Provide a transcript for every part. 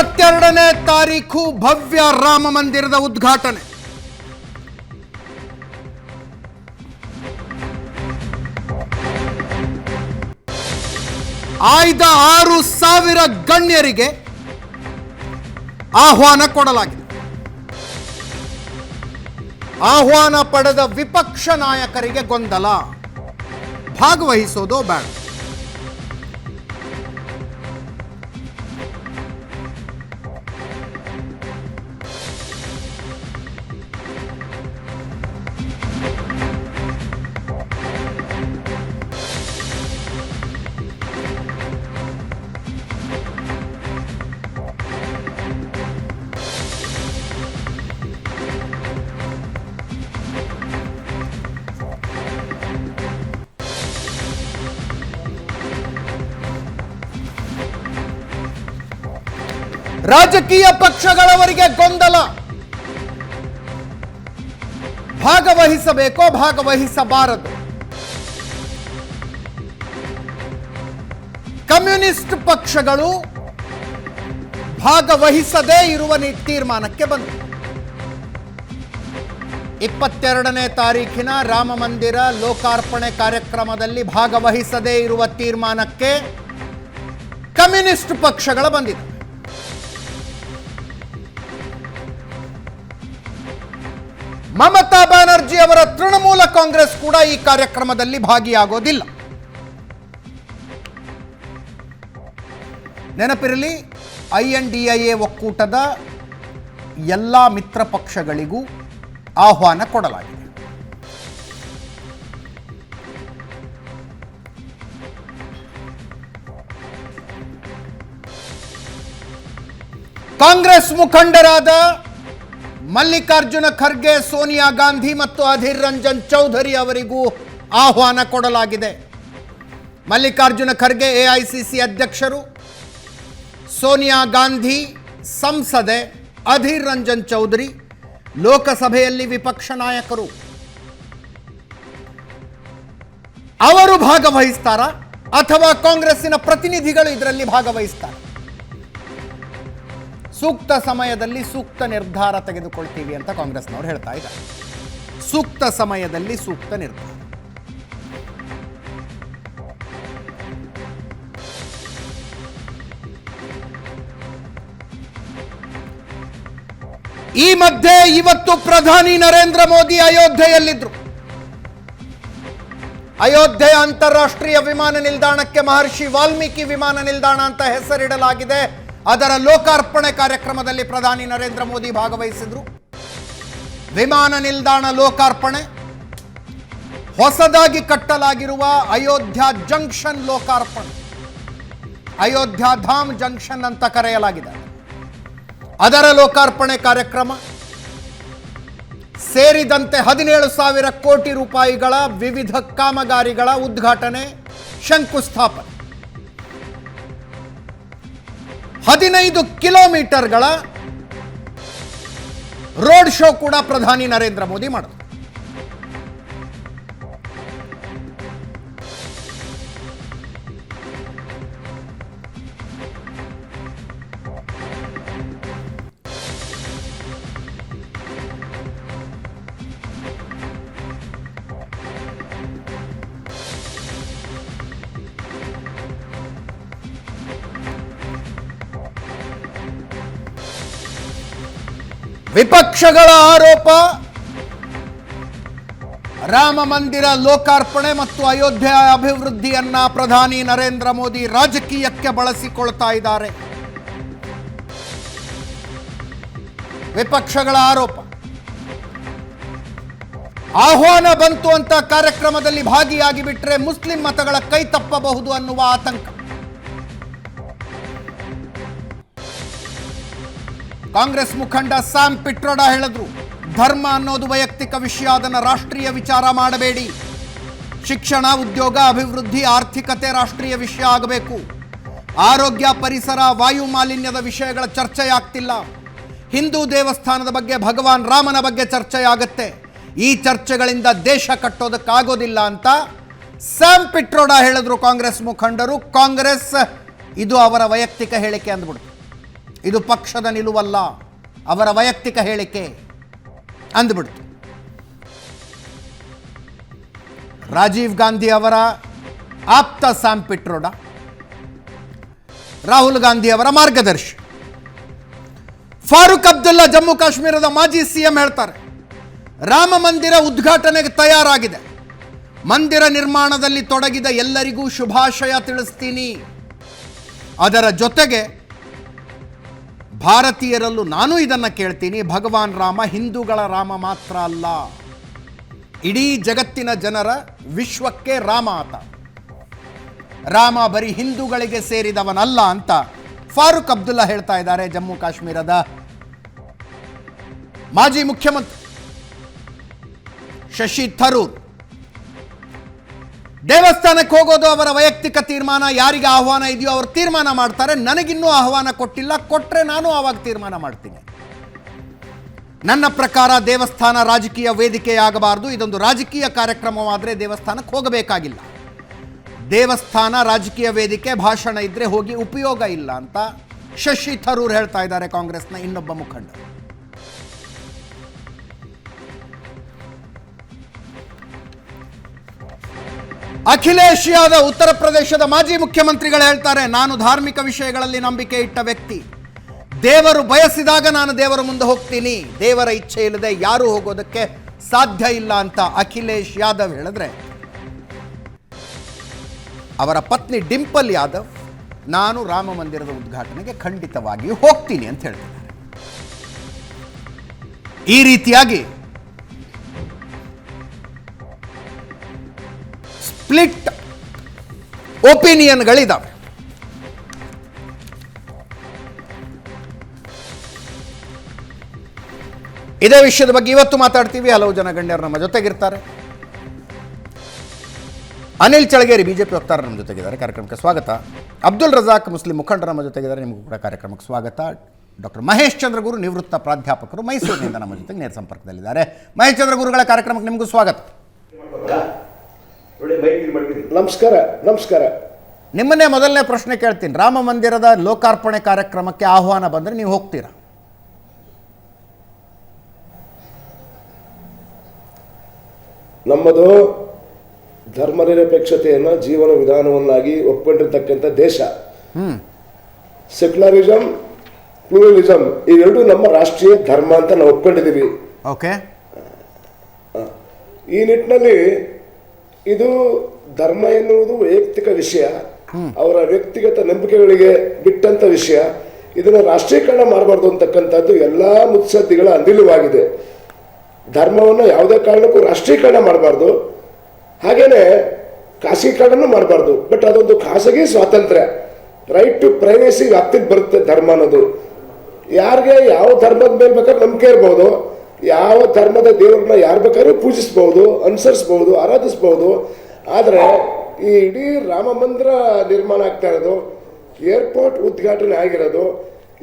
ಇಪ್ಪತ್ತೆರಡನೇ ತಾರೀಕು ಭವ್ಯ ರಾಮ ಮಂದಿರದ ಉದ್ಘಾಟನೆ. ಆಯ್ದ ಆರು ಸಾವಿರ ಗಣ್ಯರಿಗೆ ಆಹ್ವಾನ ಕೊಡಲಾಗಿದೆ. ಆಹ್ವಾನ ಪಡೆದ ವಿಪಕ್ಷ ನಾಯಕರಿಗೆ ಗೊಂದಲ. ಭಾಗವಹಿಸೋದು ಬೇಡ. ರಾಜಕೀಯ ಪಕ್ಷಗಳವರಿಗೆ ಗೊಂದಲ. ಭಾಗವಹಿಸಬೇಕೋ ಭಾಗವಹಿಸಬಾರದು. ಕಮ್ಯುನಿಸ್ಟ್ ಪಕ್ಷಗಳು ಭಾಗವಹಿಸದೇ ಇರುವ ತೀರ್ಮಾನಕ್ಕೆ ಬಂತು ಇಪ್ಪತ್ತೆರಡನೇ ತಾರೀಖಿನ ರಾಮ ಮಂದಿರ ಲೋಕಾರ್ಪಣೆ ಕಾರ್ಯಕ್ರಮದಲ್ಲಿ ಭಾಗವಹಿಸದೇ ಇರುವ ತೀರ್ಮಾನಕ್ಕೆ ಕಮ್ಯುನಿಸ್ಟ್ ಪಕ್ಷಗಳು ಬಂದಿದೆ. ಮಮತಾ ಬ್ಯಾನರ್ಜಿ ಅವರ ತೃಣಮೂಲ ಕಾಂಗ್ರೆಸ್ ಕೂಡ ಈ ಕಾರ್ಯಕ್ರಮದಲ್ಲಿ ಭಾಗಿಯಾಗೋದಿಲ್ಲ. ನೆನಪಿರಲಿ, I N D I A ಒಕ್ಕೂಟದ ಎಲ್ಲ ಮಿತ್ರ ಪಕ್ಷಗಳಿಗೂ ಆಹ್ವಾನ ಕೊಡಲಾಗಿದೆ. ಕಾಂಗ್ರೆಸ್ ಮುಖಂಡರಾದ ಮಲ್ಲಿಕಾರ್ಜುನ ಖರ್ಗೆ, ಸೋನಿಯಾ ಗಾಂಧಿ ಮತ್ತು ಅಧೀರ್ ರಂಜನ್ ಚೌಧರಿ ಅವರಿಗೂ ಆಹ್ವಾನ ಕೊಡಲಾಗಿದೆ. ಮಲ್ಲಿಕಾರ್ಜುನ ಖರ್ಗೆ ಎಐಸಿಸಿ ಅಧ್ಯಕ್ಷರು, ಸೋನಿಯಾ ಗಾಂಧಿ, ಸಂಸದೆ, ಅಧೀರ್ ರಂಜನ್ ಚೌಧರಿ, ಲೋಕಸಭೆಯಲ್ಲಿ ವಿಪಕ್ಷ ನಾಯಕರು. ಅವರು ಭಾಗವಹಿಸ್ತಾರಾ ಅಥವಾ ಕಾಂಗ್ರೆಸ್ಸಿನ ಪ್ರತಿನಿಧಿಗಳು ಇದರಲ್ಲಿ ಭಾಗವಹಿಸ್ತಾರೆ? ಸೂಕ್ತ ಸಮಯದಲ್ಲಿ ಸೂಕ್ತ ನಿರ್ಧಾರ ತೆಗೆದುಕೊಳ್ತೀವಿ ಅಂತ ಕಾಂಗ್ರೆಸ್ನವರು ಹೇಳ್ತಾ ಇದ್ದಾರೆ. ಸೂಕ್ತ ಸಮಯದಲ್ಲಿ ಸೂಕ್ತ ನಿರ್ಧಾರ. ಈ ಮಧ್ಯೆ ಇವತ್ತು ಪ್ರಧಾನಿ ನರೇಂದ್ರ ಮೋದಿ ಅಯೋಧ್ಯೆಯಲ್ಲಿದ್ದರು ಅಯೋಧ್ಯೆ ಅಂತಾರಾಷ್ಟ್ರೀಯ ವಿಮಾನ ನಿಲ್ದಾಣಕ್ಕೆ ಮಹರ್ಷಿ ವಾಲ್ಮೀಕಿ ವಿಮಾನ ನಿಲ್ದಾಣ ಅಂತ ಹೆಸರಿಡಲಾಗಿದೆ. ಅದರ ಲೋಕಾರ್ಪಣೆ ಕಾರ್ಯಕ್ರಮದಲ್ಲಿ ಪ್ರಧಾನಿ ನರೇಂದ್ರ ಮೋದಿ ಭಾಗವಹಿಸಿದ್ರು. ವಿಮಾನ ನಿಲ್ದಾಣ ಲೋಕಾರ್ಪಣೆ, ಹೊಸದಾಗಿ ಕಟ್ಟಲಾಗಿರುವ ಅಯೋಧ್ಯ ಜಂಕ್ಷನ್ ಲೋಕಾರ್ಪಣೆ, ಅಯೋಧ್ಯ ಧಾಮ್ ಜಂಕ್ಷನ್ ಅಂತ ಕರೆಯಲಾಗಿದೆ. ಅದರ ಲೋಕಾರ್ಪಣೆ ಕಾರ್ಯಕ್ರಮ, ಸೇರಿದಂತೆ ಹದಿನೇಳು ಸಾವಿರ ಕೋಟಿ ರೂಪಾಯಿಗಳ ವಿವಿಧ ಕಾಮಗಾರಿಗಳ ಉದ್ಘಾಟನೆ, ಶಂಕುಸ್ಥಾಪನೆ. ಹದಿನೈದು ಕಿಲೋಮೀಟರ್ಗಳ ರೋಡ್ ಶೋ ಕೂಡ ಪ್ರಧಾನಿ ನರೇಂದ್ರ ಮೋದಿ ಮಾಡಿದ್ರು. ವಿಪಕ್ಷಗಳ ಆರೋಪ. ರಾಮ ಮಂದಿರ ಲೋಕಾರ್ಪಣೆ ಮತ್ತು ಅಯೋಧ್ಯೆ ಅಭಿವೃದ್ಧಿಯನ್ನ ಪ್ರಧಾನಿ ನರೇಂದ್ರ ಮೋದಿ ರಾಜಕೀಯಕ್ಕೆ ಬಳಸಿಕೊಳ್ತಾ ಇದ್ದಾರೆ. ವಿಪಕ್ಷಗಳ ಆರೋಪ. ಆಹ್ವಾನ ಬಂತು ಅಂತ ಕಾರ್ಯಕ್ರಮದಲ್ಲಿ ಭಾಗಿಯಾಗಿ ಬಿಟ್ರೆ ಮುಸ್ಲಿಂ ಮತಗಳ ಕೈ ತಪ್ಪಬಹುದು ಅನ್ನುವ ಆತಂಕ. ಕಾಂಗ್ರೆಸ್ ಮುಖಂಡ ಸ್ಯಾಮ್ ಪಿಟ್ರೋಡ ಹೇಳಿದ್ರು, ಧರ್ಮ ಅನ್ನೋದು ವೈಯಕ್ತಿಕ ವಿಷಯ, ಅದನ್ನು ರಾಷ್ಟ್ರೀಯ ವಿಚಾರ ಮಾಡಬೇಡಿ. ಶಿಕ್ಷಣ, ಉದ್ಯೋಗ, ಅಭಿವೃದ್ಧಿ, ಆರ್ಥಿಕತೆ ರಾಷ್ಟ್ರೀಯ ವಿಷಯ ಆಗಬೇಕು. ಆರೋಗ್ಯ, ಪರಿಸರ, ವಾಯು ಮಾಲಿನ್ಯದ ವಿಷಯಗಳ ಚರ್ಚೆಯಾಗ್ತಿಲ್ಲ. ಹಿಂದೂ ದೇವಸ್ಥಾನದ ಬಗ್ಗೆ ಭಗವಾನ್ ರಾಮನ ಬಗ್ಗೆ ಚರ್ಚೆಯಾಗತ್ತೆ. ಈ ಚರ್ಚೆಗಳಿಂದ ದೇಶ ಕಟ್ಟೋದಕ್ಕಾಗೋದಿಲ್ಲ ಅಂತ ಸ್ಯಾಮ್ ಪಿಟ್ರೋಡ ಹೇಳಿದ್ರು ಕಾಂಗ್ರೆಸ್ ಮುಖಂಡರು. ಕಾಂಗ್ರೆಸ್, ಇದು ಅವರ ವೈಯಕ್ತಿಕ ಹೇಳಿಕೆ ಅಂದ್ಬಿಡ್ತು. ಇದು ಪಕ್ಷದ ನಿಲುವಲ್ಲ, ಅವರ ವೈಯಕ್ತಿಕ ಹೇಳಿಕೆ ಅಂದ್ಬಿಡ್ತು. ರಾಜೀವ್ ಗಾಂಧಿ ಅವರ ಆಪ್ತ ಸ್ಯಾಮ್ ಪಿಟ್ರೋಡ ರಾಹುಲ್ ಗಾಂಧಿ ಅವರ ಮಾರ್ಗದರ್ಶಿ. ಫಾರೂಕ್ ಅಬ್ದುಲ್ಲಾ ಜಮ್ಮು ಕಾಶ್ಮೀರದ ಮಾಜಿ ಸಿಎಂ ಹೇಳ್ತಾರೆ, ರಾಮ ಮಂದಿರ ಉದ್ಘಾಟನೆಗೆ ತಯಾರಾಗಿದೆ. ಮಂದಿರ ನಿರ್ಮಾಣದಲ್ಲಿ ತೊಡಗಿದ ಎಲ್ಲರಿಗೂ ಶುಭಾಶಯ ತಿಳಿಸ್ತೀನಿ. ಅದರ ಜೊತೆಗೆ ಭಾರತೀಯರಲ್ಲೂ ನಾನು ಇದನ್ನು ಕೇಳ್ತೀನಿ. ಭಗವಾನ್ ರಾಮ ಹಿಂದೂಗಳ ರಾಮ ಮಾತ್ರ ಅಲ್ಲ. ಇಡೀ ಜಗತ್ತಿನ ಜನರ ವಿಶ್ವಕ್ಕೆ ರಾಮ ಆತ. ರಾಮ ಬರೀ ಹಿಂದೂಗಳಿಗೆ ಸೇರಿದವನಲ್ಲ ಅಂತ ಫಾರೂಕ್ ಅಬ್ದುಲ್ಲಾ ಹೇಳ್ತಾ ಇದ್ದಾರೆ ಜಮ್ಮು ಕಾಶ್ಮೀರದ ಮಾಜಿ ಮುಖ್ಯಮಂತ್ರಿ ಶಶಿ ಥರೂರ್ ದೇವಸ್ಥಾನಕ್ಕೆ ಹೋಗೋದು ಅವರ ವೈಯಕ್ತಿಕ ತೀರ್ಮಾನ, ಯಾರಿಗೆ ಆಹ್ವಾನ ಇದೆಯೋ ಅವರು ತೀರ್ಮಾನ ಮಾಡ್ತಾರೆ. ನನಗಿನ್ನೂ ಆಹ್ವಾನ ಕೊಟ್ಟಿಲ್ಲ ಕೊಟ್ಟರೆ ನಾನು ಆವಾಗ ತೀರ್ಮಾನ ಮಾಡ್ತೀನಿ. ನನ್ನ ಪ್ರಕಾರ ದೇವಸ್ಥಾನ ರಾಜಕೀಯ ವೇದಿಕೆಯಾಗಬಾರದು. ಇದೊಂದು ರಾಜಕೀಯ ಕಾರ್ಯಕ್ರಮವಾದರೆ ದೇವಸ್ಥಾನಕ್ಕೆ ಹೋಗಬೇಕಾಗಿಲ್ಲ. ದೇವಸ್ಥಾನ ರಾಜಕೀಯ ವೇದಿಕೆ, ಭಾಷಣ ಇದ್ರೆ ಹೋಗಿ ಉಪಯೋಗ ಇಲ್ಲ ಅಂತ ಶಶಿ ಥರೂರ್ ಹೇಳ್ತಾ ಇದ್ದಾರೆ ಕಾಂಗ್ರೆಸ್ನ ಇನ್ನೊಬ್ಬ ಮುಖಂಡ. ಅಖಿಲೇಶ್ ಯಾದವ್ ಉತ್ತರ ಪ್ರದೇಶದ ಮಾಜಿ ಮುಖ್ಯಮಂತ್ರಿಗಳು ಹೇಳ್ತಾರೆ, ನಾನು ಧಾರ್ಮಿಕ ವಿಷಯಗಳಲ್ಲಿ ನಂಬಿಕೆ ಇಟ್ಟ ವ್ಯಕ್ತಿ. ದೇವರು ಬಯಸಿದಾಗ ನಾನು ದೇವರ ಮುಂದೆ ಹೋಗ್ತೀನಿ. ದೇವರ ಇಚ್ಛೆ ಇಲ್ಲದೆ ಯಾರೂ ಹೋಗೋದಕ್ಕೆ ಸಾಧ್ಯ ಇಲ್ಲ ಅಂತ ಅಖಿಲೇಶ್ ಯಾದವ್ ಹೇಳಿದ್ರೆ. ಅವರ ಪತ್ನಿ ಡಿಂಪಲ್ ಯಾದವ್, ನಾನು ರಾಮ ಮಂದಿರದ ಉದ್ಘಾಟನೆಗೆ ಖಂಡಿತವಾಗಿಯೂ ಹೋಗ್ತೀನಿ ಅಂತ ಹೇಳ್ತಾರೆ ಈ ರೀತಿಯಾಗಿ ಸ್ಪ್ಲಿಟ್ ಒಪಿನಿಯನ್ಗಳಿದ್ದಾವೆ ಇದೇ ವಿಷಯದ ಬಗ್ಗೆ ಇವತ್ತು ಮಾತಾಡ್ತೀವಿ. ಹಲವು ಜನ ಗಣ್ಯರು ನಮ್ಮ ಜೊತೆಗಿರ್ತಾರೆ. ಅನಿಲ್ ಚಳಗೇರಿ, ಬಿಜೆಪಿ ವಕ್ತಾರ ನಮ್ಮ ಜೊತೆಗಿದ್ದಾರೆ. ಕಾರ್ಯಕ್ರಮಕ್ಕೆ ಸ್ವಾಗತ. ಅಬ್ದುಲ್ ರಜಾಕ್ ಮುಸ್ಲಿಂ ಮುಖಂಡರ ನಮ್ಮ ಜೊತೆಗಿದ್ದಾರೆ. ನಿಮಗೂ ಕೂಡ ಕಾರ್ಯಕ್ರಮಕ್ಕೆ ಸ್ವಾಗತ. ಡಾಕ್ಟರ್ ಮಹೇಶ್ ಚಂದ್ರಗುರು ನಿವೃತ್ತ ಪ್ರಾಧ್ಯಾಪಕರು ಮೈಸೂರಿನಿಂದ ನಮ್ಮ ಜೊತೆಗೆ ನೇರ ಸಂಪರ್ಕದಲ್ಲಿದ್ದಾರೆ. ಮಹೇಶ್ ಚಂದ್ರಗುರುಗಳ ಕಾರ್ಯಕ್ರಮಕ್ಕೆ ನಿಮಗೂ ಸ್ವಾಗತ ನೋಡಿ ಮೈಕ್ ಇಲ್ಲಿ ಮಡಗಿದ್ದೀನಿ ನಮಸ್ಕಾರ ನಮಸ್ಕಾರ. ನಿಮ್ಮನ್ನೇ ಮೊದಲನೇ ಪ್ರಶ್ನೆ ಕೇಳ್ತೀನಿ. ರಾಮ ಮಂದಿರದ ಲೋಕಾರ್ಪಣೆ ಕಾರ್ಯಕ್ರಮಕ್ಕೆ ಆಹ್ವಾನ ಬಂದರೆ ನೀವು ಹೋಗ್ತೀರಾ? ನಮ್ಮದು ಧರ್ಮನಿರಪೇಕ್ಷತೆಯನ್ನು ಜೀವನ ವಿಧಾನವನ್ನಾಗಿ ಒಪ್ಕೊಂಡಿರ್ತಕ್ಕಂಥ ದೇಶ. ಸೆಕ್ಯುಲರಿಸಮ್ ಪ್ಲೂರಲಿಸಮ್ ಇವೆರಡು ನಮ್ಮ ರಾಷ್ಟ್ರೀಯ ಧರ್ಮ ಅಂತ ನಾವು ಒಪ್ಕೊಂಡಿದ್ದೀವಿ. ಓಕೆ. ಈ ನಿಟ್ಟಿನಲ್ಲಿ ಇದು ಧರ್ಮ ಎನ್ನುವುದು ವೈಯಕ್ತಿಕ ವಿಷಯ, ಅವರ ವ್ಯಕ್ತಿಗತ ನಂಬಿಕೆಗಳಿಗೆ ಬಿಟ್ಟಂತ ವಿಷಯ. ಇದನ್ನು ರಾಷ್ಟ್ರೀಕರಣ ಮಾಡಬಾರ್ದು ಅಂತಕ್ಕಂಥದ್ದು ಎಲ್ಲ ಮುತ್ಸದ್ದಿಗಳ ಅನಿಲವಾಗಿದೆ ಧರ್ಮವನ್ನು ಯಾವುದೇ ಕಾರಣಕ್ಕೂ ರಾಷ್ಟ್ರೀಕರಣ ಮಾಡಬಾರ್ದು. ಹಾಗೇನೆ ಖಾಸಗೀಕರಣನು ಮಾಡಬಾರ್ದು. ಬಟ್ ಅದೊಂದು ಖಾಸಗಿ ಸ್ವಾತಂತ್ರ್ಯ. ರೈಟ್ ಟು ಪ್ರೈವೇಸಿ ವ್ಯಾಪ್ತಿಗೆ ಬರುತ್ತೆ ಧರ್ಮ ಅನ್ನೋದು. ಯಾರಿಗೆ ಯಾವ ಧರ್ಮದ ಮೇಲೆ ಬೇಕಾದ್ರೆ ನಂಬಿಕೆ ಇರ್ಬೋದು. ಯಾವ ಧರ್ಮದ ದೇವರನ್ನ ಯಾರು ಬೇಕಾದ್ರೂ ಪೂಜಿಸ್ಬೋದು, ಅನುಸರಿಸ್ಬೋದು, ಆರಾಧಿಸ್ಬೋದು. ಆದರೆ ಈ ಇಡೀ ರಾಮ ಮಂದಿರ ನಿರ್ಮಾಣ ಆಗ್ತಾ ಇರೋದು, ಏರ್ಪೋರ್ಟ್ ಉದ್ಘಾಟನೆ ಆಗಿರೋದು,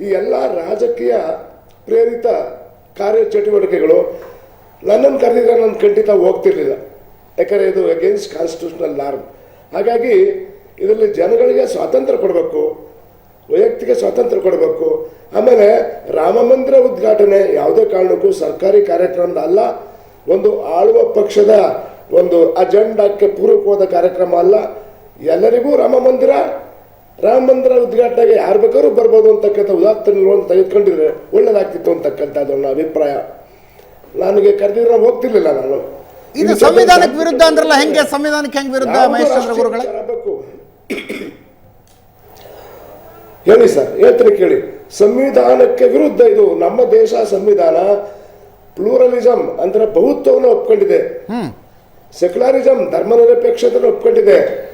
ಈ ಎಲ್ಲ ರಾಜಕೀಯ ಪ್ರೇರಿತ ಕಾರ್ಯಚಟುವಟಿಕೆಗಳು ನನ್ನನ್ನು ಕರೆದಿದ್ರೆ ನಾನು ಖಂಡಿತ ಹೋಗ್ತಿರ್ಲಿಲ್ಲ. ಯಾಕಂದರೆ ಇದು ಅಗೇನ್ಸ್ಟ್ ಕಾನ್ಸ್ಟಿಟ್ಯೂಷನಲ್ ನಾರ್ಮ್ ಹಾಗಾಗಿ ಇದರಲ್ಲಿ ಜನಗಳಿಗೆ ಸ್ವಾತಂತ್ರ್ಯ ಕೊಡಬೇಕು. ವೈಯಕ್ತಿಕ ಸ್ವಾತಂತ್ರ್ಯ ಕೊಡಬೇಕು. ಆಮೇಲೆ ರಾಮ ಮಂದಿರ ಉದ್ಘಾಟನೆ ಯಾವುದೇ ಕಾರಣಕ್ಕೂ ಸರ್ಕಾರಿ ಕಾರ್ಯಕ್ರಮದ ಅಲ್ಲ ಒಂದು ಆಳುವ ಪಕ್ಷದ ಒಂದು ಅಜೆಂಡಾಕ್ಕೆ ಪೂರಕವಾದ ಕಾರ್ಯಕ್ರಮ ಅಲ್ಲ. ಎಲ್ಲರಿಗೂ ರಾಮ ಮಂದಿರ ರಾಮ ಮಂದಿರ ಉದ್ಘಾಟನೆಗೆ ಯಾರು ಬೇಕಾದ್ರೂ ಬರ್ಬೋದು ಅಂತಕ್ಕಂಥ ನಿಲುವನ್ನು ತೆಗೆದುಕೊಂಡಿದ್ರೆ ಒಳ್ಳೇದಾಗ್ತಿತ್ತು ಅಂತಕ್ಕಂಥದ್ದು ನನ್ನ ಅಭಿಪ್ರಾಯ. ನನಗೆ ಕರೆದಿದ್ರೆ ನಾನು ಹೋಗ್ತಿರ್ಲಿಲ್ಲ ನಾನು. ಇದು ಸಂವಿಧಾನಕ್ಕೆ ವಿರುದ್ಧ ಅಂದ್ರಲ್ಲ ಹೆಂಗೆ? ಸಂವಿಧಾನಕ್ಕೆ ಹೆಂಗೆ ವಿರುದ್ಧ ಮಹೇಶ್ ಚಂದ್ರ ಗುರುಗಳೇ? ಹೇಳಿ ಸರ್ ಹೇಳ್ತೀನಿ ಕೇಳಿ. ಸಂವಿಧಾನಕ್ಕೆ ವಿರುದ್ಧ ಇದು ನಮ್ಮ ದೇಶ ಸಂವಿಧಾನ ಪ್ಲೂರಲಿಸಮ್ ಅಂದ್ರೆ ಬಹುತ್ವವನ್ನು ಒಪ್ಕೊಂಡಿದೆ. ಸೆಕ್ಯುಲಾರಿಸಮ್ ಧರ್ಮ ನಿರಪೇಕ್ಷತೆಯನ್ನು ಒಪ್ಕೊಂಡಿದೆ.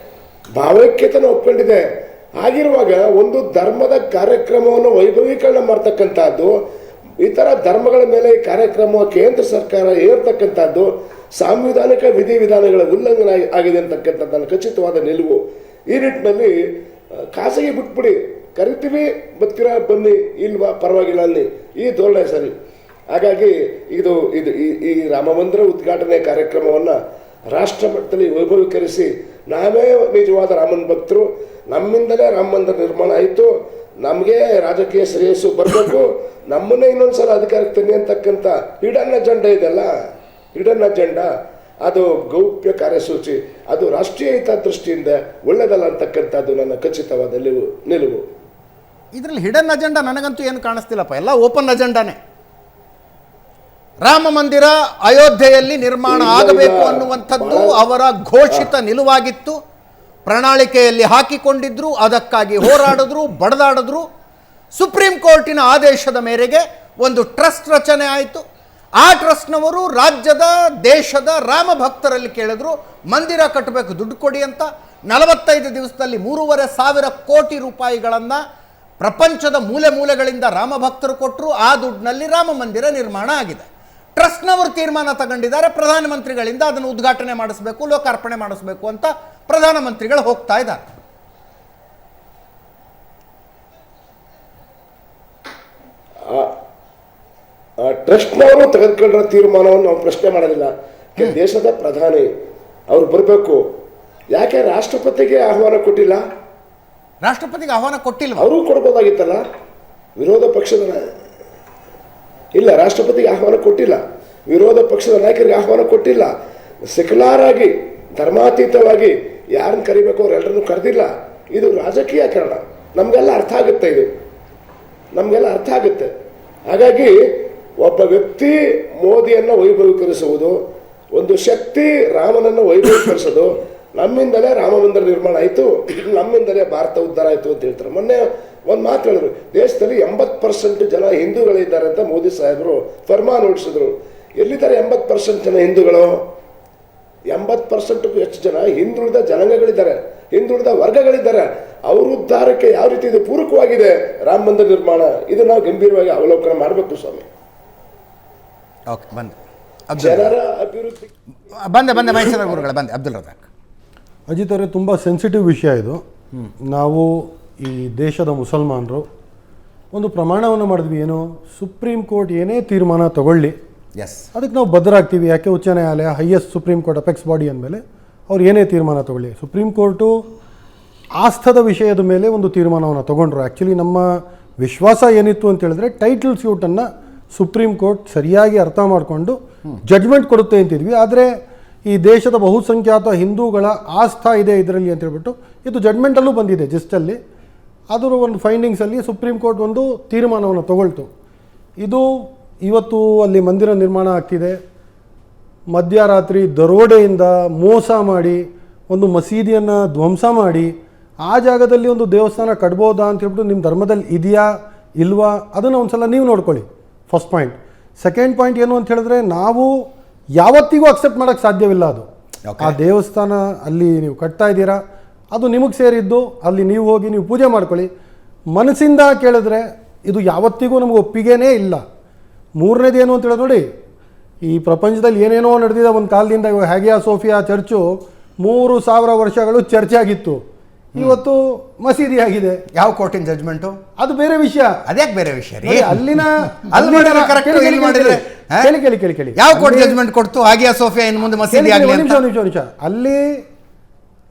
ಭಾವೈಕ್ಯತೆಯನ್ನು ಒಪ್ಕೊಂಡಿದೆ. ಆಗಿರುವಾಗ ಒಂದು ಧರ್ಮದ ಕಾರ್ಯಕ್ರಮವನ್ನು ವೈಭವೀಕರಣ ಮಾಡ್ತಕ್ಕಂಥದ್ದು ಇತರ ಧರ್ಮಗಳ ಮೇಲೆ ಈ ಕಾರ್ಯಕ್ರಮ ಕೇಂದ್ರ ಸರ್ಕಾರ ಏರ್ತಕ್ಕಂಥದ್ದು ಸಾಂವಿಧಾನಿಕ ವಿಧಿವಿಧಾನಗಳ ಉಲ್ಲಂಘನೆ ಆಗಿ- ಆಗಿದೆ ಅಂತಕ್ಕಂಥದ್ದು ನನ್ನ ಖಚಿತವಾದ ನಿಲುವು. ಈ ನಿಟ್ಟಿನಲ್ಲಿ ಖಾಸಗಿ ಬಿಟ್ಬಿಡಿ. ಕರಿತೀವಿ, ಬರ್ತೀರಾ, ಬನ್ನಿ, ಇಲ್ವಾ, ಪರವಾಗಿಲ್ಲ ಅಲ್ಲಿ. ಈ ಧೋರಣೆ ಸರಿ. ಹಾಗಾಗಿ ಇದು ಇದು, ಈ- ರಾಮ ಮಂದಿರ ಉದ್ಘಾಟನೆ ಕಾರ್ಯಕ್ರಮವನ್ನು ರಾಷ್ಟ್ರ ಮಟ್ಟದಲ್ಲಿ ವೈಭವೀಕರಿಸಿ, ನಾವೇ ನಿಜವಾದ ರಾಮನ ಭಕ್ತರು. ನಮ್ಮಿಂದಲೇ ರಾಮ ಮಂದಿರ ನಿರ್ಮಾಣ ಆಯಿತು. ನಮಗೆ ರಾಜಕೀಯ ಶ್ರೇಯಸ್ಸು ಬರಬೇಕು. ನಮ್ಮನ್ನೇ ಇನ್ನೊಂದ್ಸಲ ಅಧಿಕಾರಕ್ಕೆ ತನ್ನಿ ಅಂತಕ್ಕಂಥ ಹಿಡನ್ ಅಜೆಂಡ ಇದೆಲ್ಲ ಹಿಡನ್ ಅಜೆಂಡ. ಅದು ಗೌಪ್ಯ ಕಾರ್ಯಸೂಚಿ. ಅದು ರಾಷ್ಟ್ರೀಯ ಹಿತದೃಷ್ಟಿಯಿಂದ ಒಳ್ಳೆಯದಲ್ಲ ಅಂತಕ್ಕಂಥದ್ದು ನನ್ನ ಖಚಿತವಾದ ನಿಲುವು ನಿಲುವು. ಇದರಲ್ಲಿ ಹಿಡನ್ ಅಜೆಂಡಾ ನನಗಂತೂ ಏನು ಕಾಣಿಸ್ತಿಲ್ಲಪ್ಪ. ಎಲ್ಲ ಓಪನ್ ಅಜೆಂಡಾನೇ ರಾಮ ಮಂದಿರ ಅಯೋಧ್ಯೆಯಲ್ಲಿ ನಿರ್ಮಾಣ ಆಗಬೇಕು. ಅನ್ನುವಂಥದ್ದು ಅವರ ಘೋಷಿತ ನಿಲುವಾಗಿತ್ತು. ಪ್ರಣಾಳಿಕೆಯಲ್ಲಿ ಹಾಕಿಕೊಂಡಿದ್ರು ಅದಕ್ಕಾಗಿ ಹೋರಾಡಿದ್ರು ಬಡದಾಡಿದ್ರು. ಸುಪ್ರೀಂ ಕೋರ್ಟಿನ ಆದೇಶದ ಮೇರೆಗೆ ಒಂದು ಟ್ರಸ್ಟ್ ರಚನೆ ಆಯಿತು. ಆ ಟ್ರಸ್ಟ್ನವರು ರಾಜ್ಯದ ದೇಶದ ರಾಮ ಭಕ್ತರಲ್ಲಿ ಕೇಳಿದ್ರು ಮಂದಿರ ಕಟ್ಟಬೇಕು ದುಡ್ಡು ಕೊಡಿ ಅಂತ. ನಲವತ್ತೈದು ದಿವಸದಲ್ಲಿ ಮೂರುವರೆ ಸಾವಿರ ಕೋಟಿ ರೂಪಾಯಿಗಳನ್ನು ಪ್ರಪಂಚದ ಮೂಲೆ ಮೂಲೆಗಳಿಂದ ರಾಮ ಭಕ್ತರು ಕೊಟ್ಟರು ಆ ದುಡ್ಡಿನಲ್ಲಿ ರಾಮ ಮಂದಿರ ನಿರ್ಮಾಣ ಆಗಿದೆ. ಟ್ರಸ್ಟ್ನವರು ತೀರ್ಮಾನ ತಗೊಂಡಿದ್ದಾರೆ ಪ್ರಧಾನಮಂತ್ರಿಗಳಿಂದ ಅದನ್ನು ಉದ್ಘಾಟನೆ ಮಾಡಿಸ್ಬೇಕು ಲೋಕಾರ್ಪಣೆ ಮಾಡಿಸ್ಬೇಕು ಅಂತ ಪ್ರಧಾನಮಂತ್ರಿಗಳು ಹೋಗ್ತಾ ಇದ್ದಾರೆ. ಆ ಟ್ರಸ್ಟ್ನವರು ತೆಗೆದುಕೊಂಡಿರೋ ತೀರ್ಮಾನವನ್ನು ನಾವು ಪ್ರಶ್ನೆ ಮಾಡಲಿಲ್ಲ ದೇಶದ ಪ್ರಧಾನಿ ಅವರು ಬರಬೇಕು. ಯಾಕೆ ರಾಷ್ಟ್ರಪತಿಗೆ ಆಹ್ವಾನ ಕೊಟ್ಟಿಲ್ಲ? ರಾಷ್ಟ್ರಪತಿಗೆ ಆಹ್ವಾನ ಕೊಟ್ಟಿಲ್ಲ ಅವರು ಕೊಡ್ಬೋದಾಗಿತ್ತಲ್ಲ? ವಿರೋಧ ಪಕ್ಷದ ಇಲ್ಲ, ರಾಷ್ಟ್ರಪತಿಗೆ ಆಹ್ವಾನ ಕೊಟ್ಟಿಲ್ಲ. ವಿರೋಧ ಪಕ್ಷದ ನಾಯಕರಿಗೆ ಆಹ್ವಾನ ಕೊಟ್ಟಿಲ್ಲ. ಸೆಕ್ಯುಲಾರ್ ಆಗಿ ಧರ್ಮಾತೀತವಾಗಿ ಯಾರನ್ನ ಕರಿಬೇಕು ಅವರೆಲ್ಲರನ್ನು ಕರೆದಿಲ್ಲ. ಇದು ರಾಜಕೀಯ ಕಾರಣ. ನಮಗೆಲ್ಲ ಅರ್ಥ ಆಗುತ್ತೆ ಇದು. ನಮಗೆಲ್ಲ ಅರ್ಥ ಆಗುತ್ತೆ. ಹಾಗಾಗಿ ಒಬ್ಬ ವ್ಯಕ್ತಿ ಮೋದಿಯನ್ನು ವೈಭವೀಕರಿಸುವುದು, ಒಂದು ಶಕ್ತಿ ರಾಮನನ್ನು ವೈಭವೀಕರಿಸೋದು ನಮ್ಮಿಂದಲೇ ರಾಮ ಮಂದಿರ ನಿರ್ಮಾಣ ಆಯಿತು ನಮ್ಮಿಂದಲೇ ಭಾರತ ಉದ್ಧಾರ ಆಯಿತು ಅಂತ ಹೇಳ್ತಾರೆ. ಮೊನ್ನೆ ಒಂದು ಮಾತು ಹೇಳಿದ್ರು ದೇಶದಲ್ಲಿ ಎಂಬತ್ತು ಪರ್ಸೆಂಟ್ ಜನ ಹಿಂದೂಗಳಿದ್ದಾರೆ ಅಂತ ಮೋದಿ ಸಾಹೇಬರು ಫರ್ಮಾನ್ ಹೊಡಿಸಿದ್ರು ಎಲ್ಲಿದ್ದಾರೆ ಎಂಬತ್ತು ಪರ್ಸೆಂಟ್ ಜನ ಹಿಂದೂಗಳು? ಎಂಬತ್ತು ಪರ್ಸೆಂಟ್ಗೂ ಹೆಚ್ಚು ಜನ ಹಿಂದುಳಿದ ಜನಾಂಗಗಳಿದ್ದಾರೆ ಹಿಂದುಳಿದ ವರ್ಗಗಳಿದ್ದಾರೆ. ಅವ್ರ ಉದ್ಧಾರಕ್ಕೆ ಯಾವ ರೀತಿ ಇದು ಪೂರಕವಾಗಿದೆ ರಾಮ ಮಂದಿರ ನಿರ್ಮಾಣ? ಇದು ನಾವು ಗಂಭೀರವಾಗಿ ಅವಲೋಕನ ಮಾಡಬೇಕು ಸ್ವಾಮಿ. ಓಕೆ ಬಂದೆ. ಜನರ ಅಭಿವೃದ್ಧಿ ಬಂದೆ ಬಂದೆ ಮೈಸೂರು ಗುರುಗಳ ಬಂದೆ ಅಬ್ದುಲ್ ರಜಾಕ್ ಅಜಿತ್ ಅವರೇ ತುಂಬ ಸೆನ್ಸಿಟಿವ್ ವಿಷಯ ಇದು. ನಾವು ಈ ದೇಶದ ಮುಸಲ್ಮಾನರು ಒಂದು ಪ್ರಮಾಣವನ್ನು ಮಾಡಿದ್ವಿ ಏನು ಸುಪ್ರೀಂ ಕೋರ್ಟ್ ಏನೇ ತೀರ್ಮಾನ ತಗೊಳ್ಳಿ ಎಸ್ ಅದಕ್ಕೆ ನಾವು ಬದ್ಧರಾಗ್ತೀವಿ. ಯಾಕೆ ಉಚ್ಚ ನ್ಯಾಯಾಲಯ highest supreme court apex body ಅಂದಮೇಲೆ ಅವ್ರು ಏನೇ ತೀರ್ಮಾನ ತಗೊಳ್ಳಿ. ಸುಪ್ರೀಂ ಕೋರ್ಟು ಆಸ್ಥದ ವಿಷಯದ ಮೇಲೆ ಒಂದು ತೀರ್ಮಾನವನ್ನು ತಗೊಂಡ್ರು. ಆ್ಯಕ್ಚುಲಿ ನಮ್ಮ ವಿಶ್ವಾಸ ಏನಿತ್ತು ಅಂತ ಹೇಳಿದ್ರೆ ಟೈಟಲ್ ಸ್ಯೂಟನ್ನು ಸುಪ್ರೀಂ ಕೋರ್ಟ್ ಸರಿಯಾಗಿ ಅರ್ಥ ಮಾಡಿಕೊಂಡು ಜಡ್ಜ್ಮೆಂಟ್ ಕೊಡುತ್ತೆ ಅಂತಿದ್ವಿ. ಆದರೆ ಈ ದೇಶದ ಬಹುಸಂಖ್ಯಾತ ಹಿಂದೂಗಳ ಆಸ್ಥಾ ಇದೆ ಇದರಲ್ಲಿ ಅಂತ ಹೇಳ್ಬಿಟ್ಟು ಇದು ಜಡ್ಮೆಂಟಲ್ಲೂ ಬಂದಿದೆ ಜಸ್ಟಲ್ಲಿ ಅದರ ಒಂದು ಫೈಂಡಿಂಗ್ಸಲ್ಲಿ ಸುಪ್ರೀಂ ಕೋರ್ಟ್ ಒಂದು ತೀರ್ಮಾನವನ್ನು ತಗೊಳ್ತು. ಇದು ಇವತ್ತು ಅಲ್ಲಿ ಮಂದಿರ ನಿರ್ಮಾಣ ಆಗ್ತಿದೆ. ಮಧ್ಯರಾತ್ರಿ ದರೋಡೆಯಿಂದ ಮೋಸ ಮಾಡಿ, ಒಂದು ಮಸೀದಿಯನ್ನು ಧ್ವಂಸ ಮಾಡಿ, ಆ ಜಾಗದಲ್ಲಿ ಒಂದು ದೇವಸ್ಥಾನ ಕಟ್ಬೋದಾ ಅಂತ ಹೇಳ್ಬಿಟ್ಟು ನಿಮ್ಮ ಧರ್ಮದಲ್ಲಿ ಇದೆಯಾ ಇಲ್ವಾ ಅದನ್ನು ಒಂದು ಸಲ ನೀವು ನೋಡ್ಕೊಳ್ಳಿ. ಫಸ್ಟ್ ಪಾಯಿಂಟ್ ಸೆಕೆಂಡ್ ಪಾಯಿಂಟ್ ಏನು ಅಂತ ಹೇಳಿದ್ರೆ ನಾವು ಯಾವತ್ತಿಗೂ ಅಕ್ಸೆಪ್ಟ್ ಮಾಡೋಕ್ಕೆ ಸಾಧ್ಯವಿಲ್ಲ ಅದು. ಆ ದೇವಸ್ಥಾನ ಅಲ್ಲಿ ನೀವು ಕಟ್ತಾ ಇದ್ದೀರಾ ಅದು ನಿಮಗೆ ಸೇರಿದ್ದು ಅಲ್ಲಿ ನೀವು ಹೋಗಿ ನೀವು ಪೂಜೆ ಮಾಡ್ಕೊಳ್ಳಿ. ಮನಸ್ಸಿಂದ ಕೇಳಿದ್ರೆ ಇದು ಯಾವತ್ತಿಗೂ ನಮಗೆ ಒಪ್ಪಿಗೆನೇ ಇಲ್ಲ. ಮೂರನೇದು ಏನು ಅಂತ ಹೇಳೋದು ನೋಡಿ ಈ ಪ್ರಪಂಚದಲ್ಲಿ ಏನೇನೋ ನಡೆದಿದೆ ಒಂದು ಕಾಲದಿಂದ ಇವಾಗ ಹ್ಯಾಗಿಯಾ ಸೋಫಿಯಾ ಚರ್ಚು ಮೂರು ಸಾವಿರ ವರ್ಷಗಳು ಚರ್ಚೆ ಆಗಿತ್ತು ಇವತ್ತು ಮಸೀದಿ ಆಗಿದೆ. ಯಾವ ಕೋರ್ಟಿನ ಜಜ್ಮೆಂಟು ಅದು ಬೇರೆ ವಿಷಯ. ಅದ್ಯಾಕೆ ಬೇರೆ ವಿಷಯ ರೀ? ಅಲ್ಲಿನ ಅಲ್ಲಿ ಮಾಡಿದ್ರೆ ಕೇಳಿ, ಕೇಳಿ, ಕೇಳಿ ಕೇಳಿ ಯಾವ ಕೋರ್ಟ್ ಜಜ್ಮೆಂಟ್ ಕೊಡ್ತು? ಹಾಗೆ ಸೋಫಿಯಾ ಇನ್ನು ಮುಂದೆ ಮಸೀದಿ ಆಗಲಿ ಅಂತ? ನಿಮಿಷ ನಿಮಿಷ ನಿಮಿಷ. ಅಲ್ಲಿ